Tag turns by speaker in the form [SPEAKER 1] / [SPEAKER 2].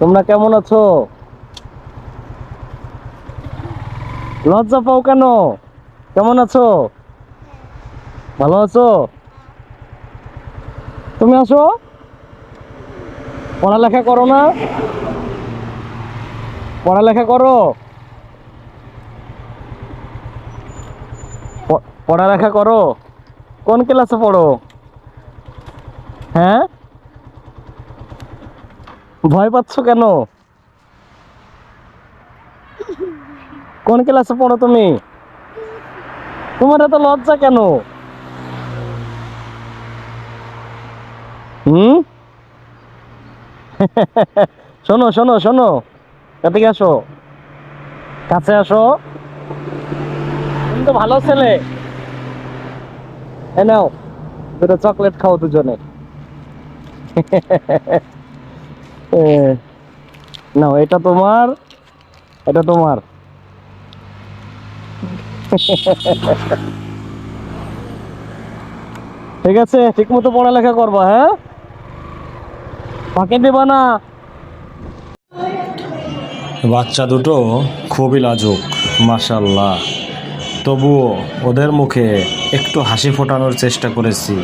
[SPEAKER 1] তোমরা কেমন আছো? লজ্জা পাও কেন? কেমন আছো? ভালো আছো? তুমি আসো। পড়ালেখা করো না? পড়ালেখা করো? পড়ালেখা করো? কোন ক্লাসে পড়ো? হ্যাঁ? ভয় পাচ্ছ কেন? কোন ক্লাসে পড়ো তুমি? তোমার এত লজ্জা কেন? হুম? শোনো শোনো শোনো। এদিকে আসো। কাছে আসো। তুমি তো ভালো ছেলে। এ নাও, দুটো চকলেট খাও দুজনে। নাও, এটা তোমার এটা তোমার। ঠিক আছে ঠিক মতো পড়ালেখা করবা হ্যাঁ? ফাঁকে দেবা না। বাচ্চা দুটো খুবই লাজুক মাশাল্লাহ তবুও ওদের মুখে একটু হাসি ফোটানোর চেষ্টা করেছি।